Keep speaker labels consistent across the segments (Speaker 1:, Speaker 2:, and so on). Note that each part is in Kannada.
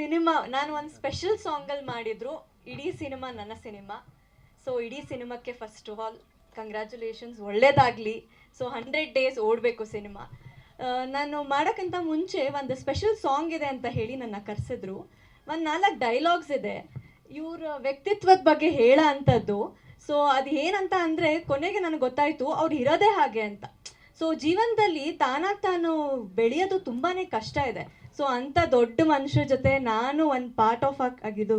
Speaker 1: ಸಿನಿಮಾ, ನಾನು ಒಂದು ಸ್ಪೆಷಲ್ ಸಾಂಗಲ್ಲಿ ಮಾಡಿದ್ರು, ಇಡೀ ಸಿನಿಮಾ ನನ್ನ ಸಿನಿಮಾ. ಸೊ ಇಡೀ ಸಿನಿಮಾಕ್ಕೆ ಫಸ್ಟ್ ಆಲ್ ಕಂಗ್ರ್ಯಾಚುಲೇಷನ್ಸ್ ಒಳ್ಳೇದಾಗಲಿ. ಸೊ ಹಂಡ್ರೆಡ್ ಡೇಸ್ ಓಡಬೇಕು ಸಿನಿಮಾ. ನಾನು ಮಾಡೋಕ್ಕಿಂತ ಮುಂಚೆ ಒಂದು ಸ್ಪೆಷಲ್ ಸಾಂಗ್ ಇದೆ ಅಂತ ಹೇಳಿ ನನ್ನ ಕರೆಸಿದ್ರು. ಒಂದು ನಾಲ್ಕು ಡೈಲಾಗ್ಸ್ ಇದೆ. ಇವ್ರ ವ್ಯಕ್ತಿತ್ವದ ಬಗ್ಗೆ ಹೇಳೋ ಅಂಥದ್ದು. ಸೊ ಅದು ಏನಂತ ಅಂದರೆ, ಕೊನೆಗೆ ನನಗೆ ಗೊತ್ತಾಯಿತು, ಅವ್ರು ಇರೋದೇ ಹಾಗೆ ಅಂತ. ಸೊ ಜೀವನದಲ್ಲಿ ತಾನಾಗ್ ತಾನು ಬೆಳೆಯೋದು ತುಂಬಾನೇ ಕಷ್ಟ ಇದೆ. ಸೊ ಅಂತ ದೊಡ್ಡ ಮನುಷ್ಯರ ಜೊತೆ ನಾನು ಒಂದು ಪಾರ್ಟ್ ಆಫ್ ಆಗಿದ್ದು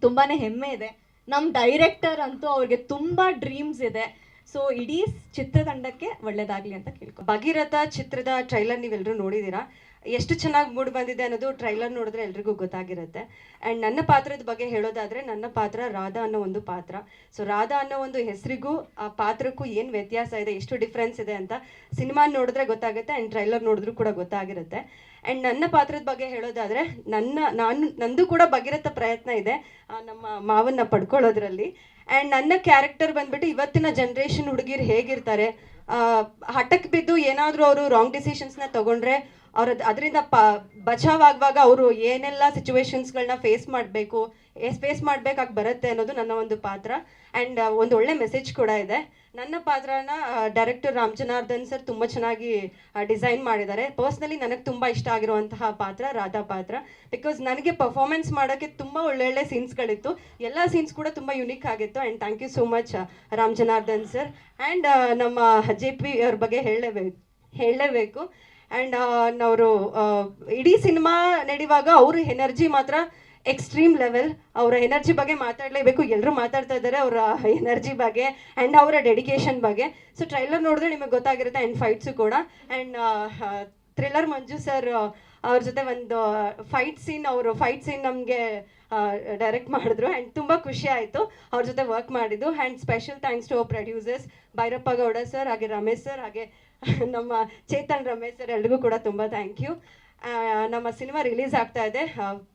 Speaker 1: ತುಂಬಾನೇ ಹೆಮ್ಮೆ ಇದೆ. ನಮ್ಮ ಡೈರೆಕ್ಟರ್ ಅಂತೂ ಅವ್ರಿಗೆ ತುಂಬಾ ಡ್ರೀಮ್ಸ್ ಇದೆ. ಸೊ ಇಡೀ ಚಿತ್ರತಂಡಕ್ಕೆ ಒಳ್ಳೇದಾಗಲಿ ಅಂತ ಕೇಳ್ಕೊ
Speaker 2: ಭಗೀರಥ ಚಿತ್ರದ ಟ್ರೈಲರ್ ನೀವೆಲ್ಲರೂ ನೋಡಿದ್ದೀರಾ? ಎಷ್ಟು ಚೆನ್ನಾಗಿ ಮೂಡ್ ಬಂದಿದೆ ಅನ್ನೋದು ಟ್ರೈಲರ್ ನೋಡಿದ್ರೆ ಎಲ್ರಿಗೂ ಗೊತ್ತಾಗಿರುತ್ತೆ. ಆ್ಯಂಡ್ ನನ್ನ ಪಾತ್ರದ ಬಗ್ಗೆ ಹೇಳೋದಾದ್ರೆ, ನನ್ನ ಪಾತ್ರ ರಾಧಾ ಅನ್ನೋ ಒಂದು ಪಾತ್ರ. ಸೊ ರಾಧಾ ಅನ್ನೋ ಒಂದು ಹೆಸರಿಗೂ, ಆ ಪಾತ್ರಕ್ಕೂ ಏನು ವ್ಯತ್ಯಾಸ ಇದೆ, ಎಷ್ಟು ಡಿಫ್ರೆನ್ಸ್ ಇದೆ ಅಂತ ಸಿನಿಮಾ ನೋಡಿದ್ರೆ ಗೊತ್ತಾಗುತ್ತೆ ಆ್ಯಂಡ್ ಟ್ರೈಲರ್ ನೋಡಿದ್ರೂ ಕೂಡ ಗೊತ್ತಾಗಿರುತ್ತೆ. ಆ್ಯಂಡ್ ನನ್ನ ಪಾತ್ರದ ಬಗ್ಗೆ ಹೇಳೋದಾದ್ರೆ, ನನ್ನ ನಾನು ನಂದು ಕೂಡ ಭಗೀರಥ ಪ್ರಯತ್ನ ಇದೆ ನಮ್ಮ ಮಾವನ್ನ ಪಡ್ಕೊಳ್ಳೋದ್ರಲ್ಲಿ. ಆ್ಯಂಡ್ ನನ್ನ ಕ್ಯಾರೆಕ್ಟರ್ ಬಂದ್ಬಿಟ್ಟು ಇವತ್ತಿನ ಜನ್ರೇಷನ್ ಹುಡುಗಿರು ಹೇಗಿರ್ತಾರೆ? ಹಠಕ್ಕೆ ಬಿದ್ದು ಏನಾದರೂ ಅವರು ರಾಂಗ್ ಡಿಸಿಷನ್ಸ್ನ ತಗೊಂಡ್ರೆ ಅವ್ರ ಅದರಿಂದ ಪ ಬಚಾವ್ ಆಗುವಾಗ ಅವರು ಏನೆಲ್ಲ ಸಿಚುವೇಶನ್ಸ್ಗಳನ್ನ ಫೇಸ್ ಮಾಡಬೇಕು ಫೇಸ್ ಮಾಡಬೇಕಾಗಿ ಬರುತ್ತೆ ಅನ್ನೋದು ನನ್ನ ಒಂದು ಪಾತ್ರ. ಆ್ಯಂಡ್ ಒಂದು ಒಳ್ಳೆ ಮೆಸೇಜ್ ಕೂಡ ಇದೆ. ನನ್ನ ಪಾತ್ರನ ಡೈರೆಕ್ಟರ್ ರಾಮ್ ಜನಾರ್ದನ್ ಸರ್ ತುಂಬ ಚೆನ್ನಾಗಿ ಡಿಸೈನ್ ಮಾಡಿದ್ದಾರೆ. ಪರ್ಸ್ನಲಿ ನನಗೆ ತುಂಬ ಇಷ್ಟ ಆಗಿರುವಂತಹ ಪಾತ್ರ, ರಾಧಾ ಪಾತ್ರ. ಬಿಕಾಸ್ ನನಗೆ ಪರ್ಫಾರ್ಮೆನ್ಸ್ ಮಾಡೋಕ್ಕೆ ತುಂಬ ಒಳ್ಳೊಳ್ಳೆ ಸೀನ್ಸ್ಗಳಿತ್ತು ಎಲ್ಲ ಸೀನ್ಸ್ ಕೂಡ ತುಂಬ ಯುನೀಕ್ ಆಗಿತ್ತು. And thank you so much Ram Janardhan sir and ನಮ್ಮ ಜೆ ಪಿ ಅವ್ರ ಬಗ್ಗೆ ಹೇಳಲೇಬೇಕು ಹೇಳಲೇಬೇಕು. ಆ್ಯಂಡ್ ಅವರು ಇಡೀ ಸಿನಿಮಾ ನಡೆಯುವಾಗ ಅವರು ಎನರ್ಜಿ ಮಾತ್ರ ಎಕ್ಸ್ಟ್ರೀಮ್ ಲೆವೆಲ್. ಅವರ ಎನರ್ಜಿ ಬಗ್ಗೆ ಮಾತಾಡಲೇಬೇಕು. ಎಲ್ಲರೂ ಮಾತಾಡ್ತಾ ಇದ್ದಾರೆ ಅವರ ಎನರ್ಜಿ ಬಗ್ಗೆ ಆ್ಯಂಡ್ ಅವರ ಡೆಡಿಕೇಶನ್ ಬಗ್ಗೆ. ಸೊ ಟ್ರೈಲರ್ ನೋಡಿದ್ರೆ ನಿಮಗೆ ಗೊತ್ತಾಗಿರುತ್ತೆ ಆ್ಯಂಡ್ ಫೈಟ್ಸು ಕೂಡ. ಆ್ಯಂಡ್ ಥ್ರಿಲ್ಲರ್ ಮಂಜು ಸರ್ ಅವ್ರ ಜೊತೆ ಒಂದು ಫೈಟ್ ಸೀನ್ ಅವರು ಫೈಟ್ ಸೀನ್ ನಮಗೆ ಡೈರೆಕ್ಟ್ ಮಾಡಿದ್ರು. ಆ್ಯಂಡ್ ತುಂಬ ಖುಷಿ ಆಯಿತು ಅವ್ರ ಜೊತೆ ವರ್ಕ್ ಮಾಡಿದ್ದು. And special thanks to producers Bhairappa Gowda sir ಹಾಗೆ ರಮೇಶ್ ಸರ್ ಹಾಗೆ ನಮ್ಮ ಚೇತನ್ ರಮೇಶ್ ಸರ್ ಎಲ್ರಿಗೂ ಕೂಡ ತುಂಬ ಥ್ಯಾಂಕ್ ಯು ನಮ್ಮ ಸಿನಿಮಾ ರಿಲೀಸ್ ಆಗ್ತಾ ಇದೆ.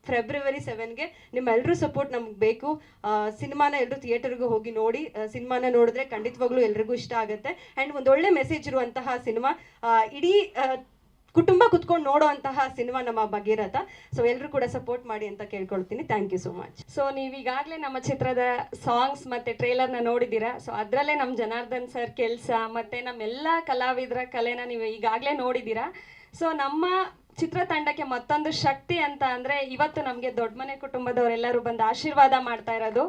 Speaker 2: ಫೆಬ್ರವರಿ ಸೆವೆನ್ಗೆ ನಿಮ್ಮೆಲ್ಲರೂ ಸಪೋರ್ಟ್ ನಮ್ಗೆ ಬೇಕು. ಸಿನಿಮಾನ ಎಲ್ಲರೂ ಥಿಯೇಟರ್ಗೂ ಹೋಗಿ ನೋಡಿ ಸಿನಿಮಾನ ನೋಡಿದ್ರೆ ಖಂಡಿತವಾಗ್ಲೂ ಎಲ್ರಿಗೂ ಇಷ್ಟ ಆಗುತ್ತೆ. ಆ್ಯಂಡ್ ಒಂದು ಒಳ್ಳೆ ಮೆಸೇಜ್ ಇರುವಂತಹ ಸಿನಿಮಾ ಇಡೀ ಕುಟುಂಬ ಕುತ್ಕೊಂಡು ನೋಡೋವಂತಹ ಸಿನಿಮಾ ನಮ್ಮ ಭಗೀರಥ. ಸೊ ಎಲ್ಲರೂ ಕೂಡ ಸಪೋರ್ಟ್ ಮಾಡಿ ಅಂತ ಕೇಳ್ಕೊಳ್ತೀನಿ. Thank you so much
Speaker 3: so ನೀವು ಈಗಾಗಲೇ ನಮ್ಮ ಚಿತ್ರದ ಸಾಂಗ್ಸ್ ಮತ್ತೆ ಟ್ರೇಲರ್ನ ನೋಡಿದ್ದೀರಾ? ಸೊ ಅದರಲ್ಲೇ ನಮ್ಮ ಜನಾರ್ದನ್ ಸರ್ ಕೆಲಸ ಮತ್ತೆ ನಮ್ಮೆಲ್ಲ ಕಲಾವಿದರ ಕಲೆನ ನೀವು ಈಗಾಗಲೇ ನೋಡಿದ್ದೀರಾ? ಸೊ ನಮ್ಮ ಚಿತ್ರತಂಡಕ್ಕೆ ಮತ್ತೊಂದು ಶಕ್ತಿ ಅಂತ ಅಂದ್ರೆ ಇವತ್ತು ನಮಗೆ ದೊಡ್ಡ ಮನೆ ಕುಟುಂಬದವರೆಲ್ಲರೂ ಬಂದು ಆಶೀರ್ವಾದ ಮಾಡ್ತಾ ಇರೋದು.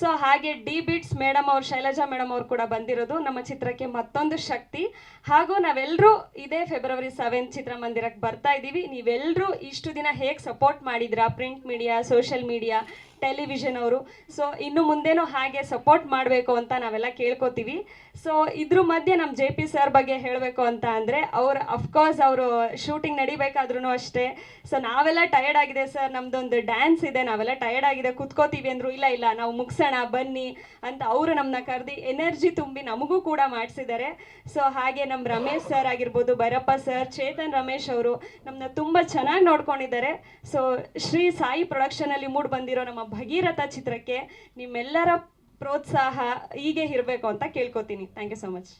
Speaker 3: ಸೊ ಹಾಗೆ ಡಿ ಬಿಟ್ಸ್ ಮೇಡಮ್ ಅವ್ರು, ಶೈಲಜಾ ಮೇಡಮ್ ಅವರು ಕೂಡ ಬಂದಿರೋದು ನಮ್ಮ ಚಿತ್ರಕ್ಕೆ ಮತ್ತೊಂದು ಶಕ್ತಿ. ಹಾಗೂ ನಾವೆಲ್ಲರೂ ಇದೇ ಫೆಬ್ರವರಿ ಸೆವೆಂತ್ ಚಿತ್ರಮಂದಿರಕ್ಕೆ ಬರ್ತಾ ಇದ್ದೀವಿ. ನೀವೆಲ್ಲರೂ ಇಷ್ಟು ದಿನ ಹೇಗೆ ಸಪೋರ್ಟ್ ಮಾಡಿದ್ರಾ? Print media social media television ಅವರು. ಸೊ ಇನ್ನು ಮುಂದೇನೂ ಹಾಗೆ ಸಪೋರ್ಟ್ ಮಾಡಬೇಕು ಅಂತ ನಾವೆಲ್ಲ ಕೇಳ್ಕೊತೀವಿ. ಸೊ ಇದ್ರ ಮಧ್ಯೆ ನಮ್ಮ ಜೆ ಪಿ ಸರ್ ಬಗ್ಗೆ ಹೇಳಬೇಕು ಅಂತ ಅಂದರೆ, ಅವ್ರು ಅಫ್ಕೋರ್ಸ್ ಅವರು ಶೂಟಿಂಗ್ ನಡಿಬೇಕಾದ್ರೂ ಅಷ್ಟೇ. ಸೊ ನಾವೆಲ್ಲ ಟಯರ್ಡ್ ಆಗಿದೆ ಸರ್ ನಮ್ಮದೊಂದು ಡ್ಯಾನ್ಸ್ ಇದೆ. ನಾವೆಲ್ಲ ಟಯರ್ಡ್ ಆಗಿದೆ. ಕುತ್ಕೋತೀವಿ ಅಂದರು, ಇಲ್ಲ ಇಲ್ಲ, ನಾವು ಮುಗಿಸೋಣ ಬನ್ನಿ ಅಂತ ಅವರು ನಮ್ಮನ್ನ ಕರೆದು ಎನರ್ಜಿ ತುಂಬಿ ನಮಗೂ ಕೂಡ ಮಾಡಿಸಿದ್ದಾರೆ. ಸೊ ಹಾಗೆ ನಮ್ಮ ರಮೇಶ್ ಸರ್ ಆಗಿರ್ಬೋದು, ಭೈರಪ್ಪ ಸರ್ ಚೇತನ್ ರಮೇಶ್ ಅವರು ನಮ್ಮನ್ನ ತುಂಬ ಚೆನ್ನಾಗಿ ನೋಡ್ಕೊಂಡಿದ್ದಾರೆ. ಸೊ ಶ್ರೀ ಸಾಯಿ ಪ್ರೊಡಕ್ಷನಲ್ಲಿ ಮೂಡ್ ಬಂದಿರೋ ನಮ್ಮ ಭಗೀರಥ ಚಿತ್ರಕ್ಕೆ ನಿಮ್ಮೆಲ್ಲರ ಪ್ರೋತ್ಸಾಹ ಹೀಗೆ ಇರಬೇಕು ಅಂತ ಕೇಳ್ಕೊತೀನಿ. Thank you so much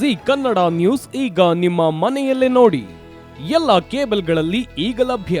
Speaker 4: Zee Kannada news ಈಗ ನಿಮ್ಮ ಮನೆಯಲ್ಲೇ ನೋಡಿ. ಎಲ್ಲ ಕೇಬಲ್ಗಳಲ್ಲಿ ಈಗ ಲಭ್ಯ.